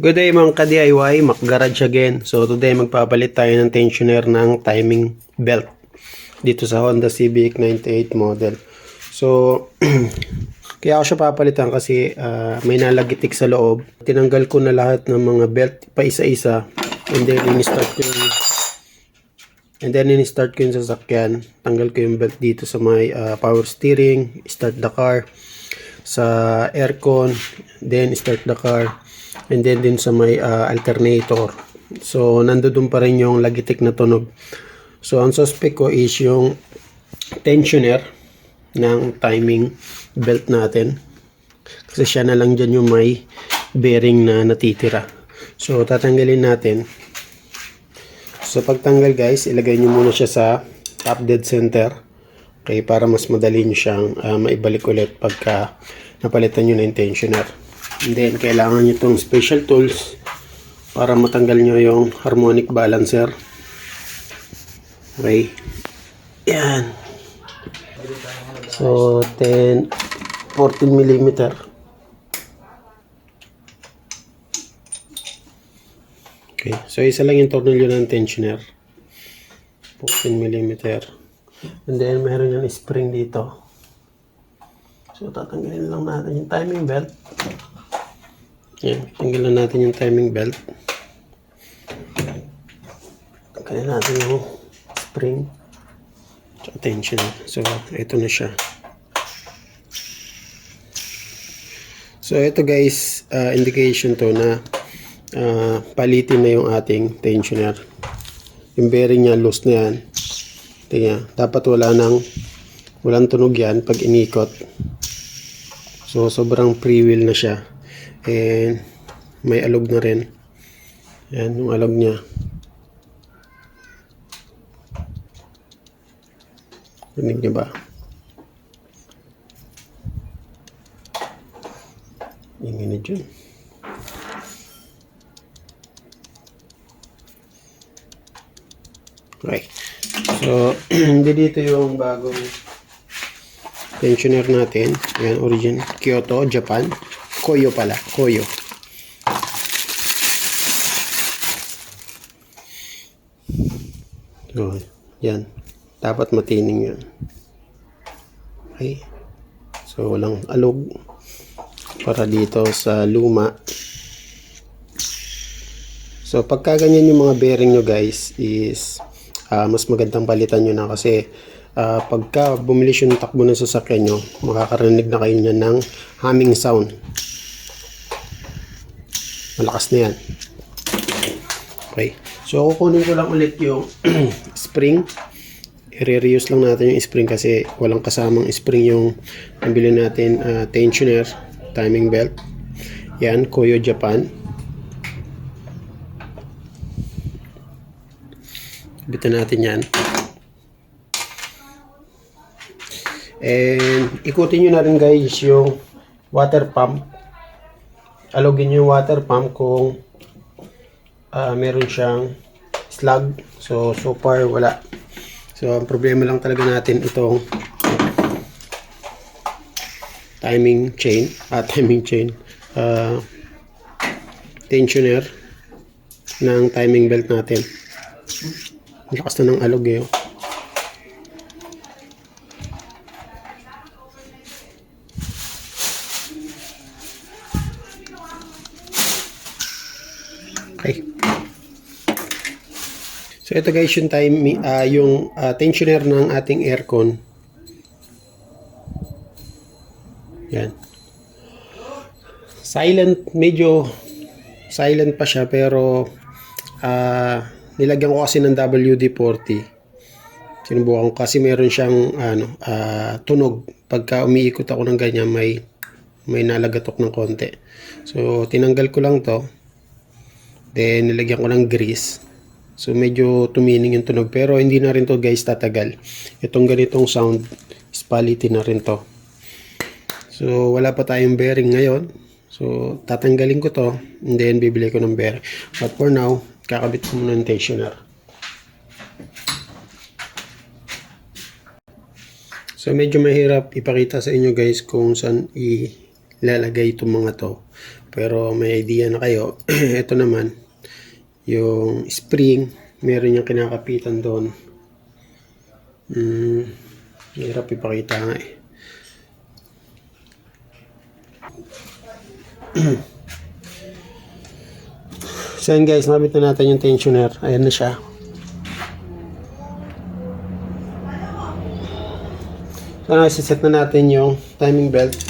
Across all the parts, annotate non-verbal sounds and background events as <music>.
Good day mga ka-DIY, Mac Garage again. So today magpapalit tayo ng tensioner ng timing belt dito sa Honda Civic 98 model. So <clears throat> kaya ako siya papalitan kasi ah, may nalagitik sa loob. Tinanggal ko na lahat ng mga belt pa isa-isa and then in-start ko yung And then in-start ko yung sasakyan. Tanggal ko yung belt dito sa may ah, power steering, start the car sa aircon, then start the car, and then din sa may ah, alternator. So, nandoon pa rin yung lagitik na tunog. So, ang suspect ko is yung tensioner ng timing belt natin. Kasi siya na lang dyan yung may bearing na natitira. So, tatanggalin natin. So, pagtanggal guys, ilagay nyo muna siya sa top dead center. Okay, para mas madali nyo siyang ah, maibalik ulit pagka napalitan nyo na yung tensioner. And then, kailangan nyo itong special tools para matanggal nyo yung harmonic balancer. Okay. Yan. So, 10, 14 millimeter. Okay. So, isa lang yung tornilyo ng tensioner. 14 millimeter. And then, meron yung spring dito. So, tatanggalin lang natin yung timing belt. Yan. Tanggalin natin yung timing belt. Tanggalin natin yung spring. Tsaka. So, ito na siya. So, ito guys, uh, indication to na uh, palitin na yung ating tensioner. Yung bearing niya, loose na yan. Tingnan, dapat wala nang walang tunog yan pag inikot. So, sobrang free wheel na siya. And, may alog na rin. Yan, yung alog niya. Rinig niyo ba? Ingin na. Okay. So, <clears throat> hindi dito yung bagong tensioner natin. Yan, origin. Kyoto, Japan. Koyo pala. Koyo. So, yan. Dapat matining yan. Okay. So, walang alog. Para dito sa luma. So, pagka ganyan yung mga bearing nyo guys is ah, mas magandang palitan nyo na kasi ah, pagka bumilis yung takbo ng sasakyan nyo, makakarinig na kayo niyan ng humming sound. Malakas na yan. Okay. So, kukunin ko lang ulit yung <clears throat> spring. I-reuse lang natin yung spring kasi walang kasamang spring yung nabili natin ah, tensioner, timing belt. Yan, Koyo Japan. Bitan natin yan. And ikutin nyo na rin guys yung water pump. Alogin yung water pump kung ah, meron siyang slug. So, so far wala. So, ang problema lang talaga natin itong timing chain. Ah, <laughs> timing chain. ah, tensioner ng timing belt natin. Ang Lakas na ng alog eh. oh. Okay. So ito guys yung time ah, yung ah, tensioner ng ating aircon. Yan. Silent, medyo silent pa siya pero ah nilagyan ko kasi ng WD-40. Sinubukan ko kasi meron siyang ano, ah, tunog. Pagka umiikot ako ng ganyan, may may nalagatok ng konti. So, tinanggal ko lang to. Then, nilagyan ko ng grease. So, medyo tumining yung tunog. Pero, hindi na rin to guys tatagal. Itong ganitong sound, is quality na rin to. So, wala pa tayong bearing ngayon. So, tatanggalin ko to. And then, bibili ko ng bearing. But for now, kakabit ko muna ng tensioner. So, medyo mahirap ipakita sa inyo guys kung saan ilalagay itong mga to. Pero may idea na kayo. <clears throat> Ito naman, yung spring, meron yung kinakapitan doon. Hmm, hirap ipakita nga eh. <clears throat> So yun guys, nabit na natin yung tensioner. Ayan na siya. So nasiset na natin yung timing belt.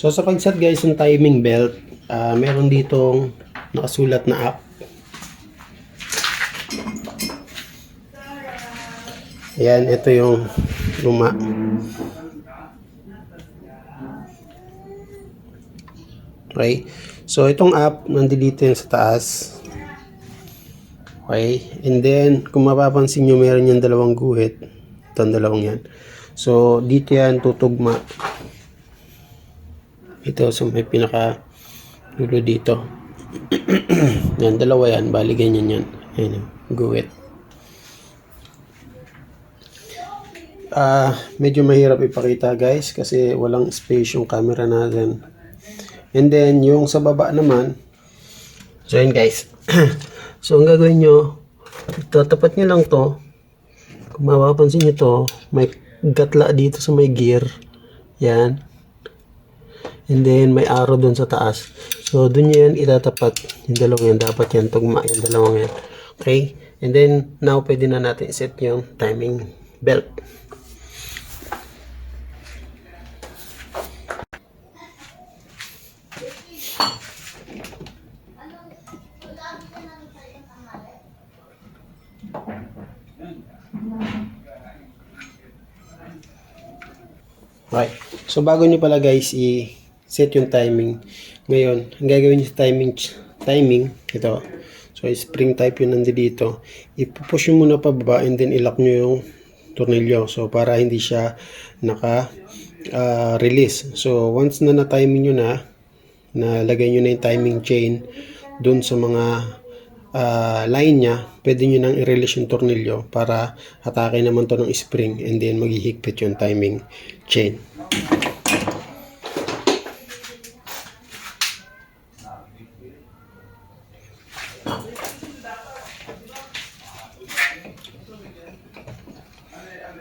So sa pagset guys ng timing belt, ah, meron ditong nakasulat na app. Ayan, ito yung luma. Okay. So, itong app, nandito yan sa taas. Okay. And then, kung mapapansin nyo, meron yan dalawang guhit. Itong dalawang yan. So, dito yan tutugma. Ito, so may pinaka dulo dito. <clears throat> yan, dalawa yan. Bali, ganyan yan. Ayan, guhit. Ah, medyo mahirap ipakita guys kasi walang space yung camera natin. And then, yung sa baba naman, so yun guys. <clears throat> so, ang gagawin nyo, tatapat nyo lang to. Kung mapapansin nyo to, may gatla dito sa may gear. Yan. And then, may arrow dun sa taas. So, dun yan itatapat. Yung dalawang yan, dapat yan, tugma yung dalawang yan. Okay? And then, now, pwede na natin set yung timing belt. Okay. So bago nyo pala guys i-set yung timing. Ngayon, ang gagawin nyo sa timing, timing, ito. So spring type yun nandito dito. Ipupush nyo muna pababa and then ilock nyo yung tornilyo. So para hindi siya naka ah, release. So once na na-timing nyo na, nalagay nyo na yung timing chain dun sa mga ah, line niya, pwede nyo nang i-release yung tornilyo para atake naman to ng spring and then maghihigpit yung timing chain.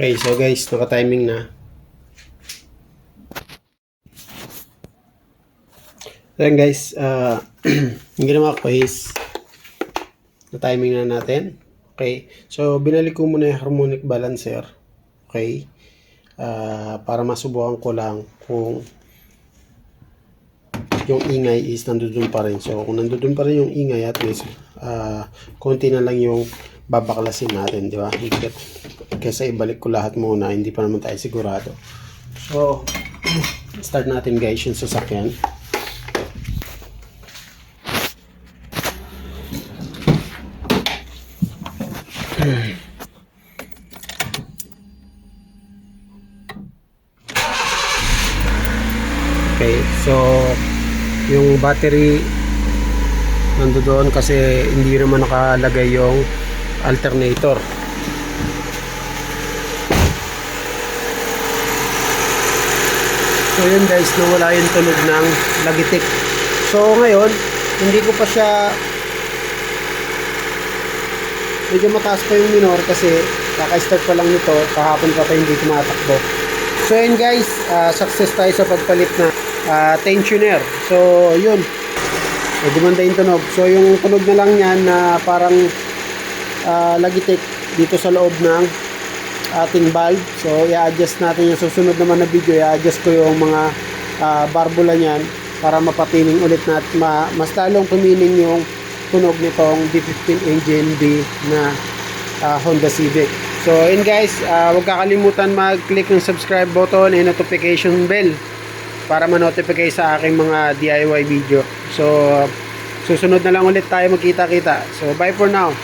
Okay, so guys, naka-timing na. Then guys, uh, <clears throat> yung ginawa ko is Na timing na natin. Okay. So, binalik ko muna yung harmonic balancer. Okay. Ah, para masubukan ko lang kung yung ingay is nandoon pa rin. So, kung nandoon pa rin yung ingay at least, ah, konti na lang yung babaklasin natin, di ba? Kesa ibalik ko lahat muna, hindi pa naman tayo sigurado. So, <clears throat> start natin guys yung sasakyan. <clears throat> Okay, so yung battery nando doon kasi hindi naman nakalagay yung alternator. So yun guys, nawala yung tunog ng lagitik. So ngayon, hindi ko pa siya medyo mataas pa yung minor kasi kaka-start pa lang nito, kahapon pa pa hindi tumatakbo. So yun guys, ah, success tayo sa pagpalit na ah, tensioner. So yun, eh, dumanda yung tunog. So yung tunog na lang yan na parang ah, lagitik dito sa loob ng ating valve. So i-adjust natin yung susunod naman na video, i-adjust ko yung mga ah, barbula niyan para mapapiling ulit nat ma, mas lalong pumiling yung tunog nitong D15 engine B na ah, Honda Civic. So, yun guys, ah, huwag kakalimutan mag-click ng subscribe button and notification bell para ma-notify sa aking mga DIY video. So, susunod na lang ulit tayo magkita-kita. So, bye for now.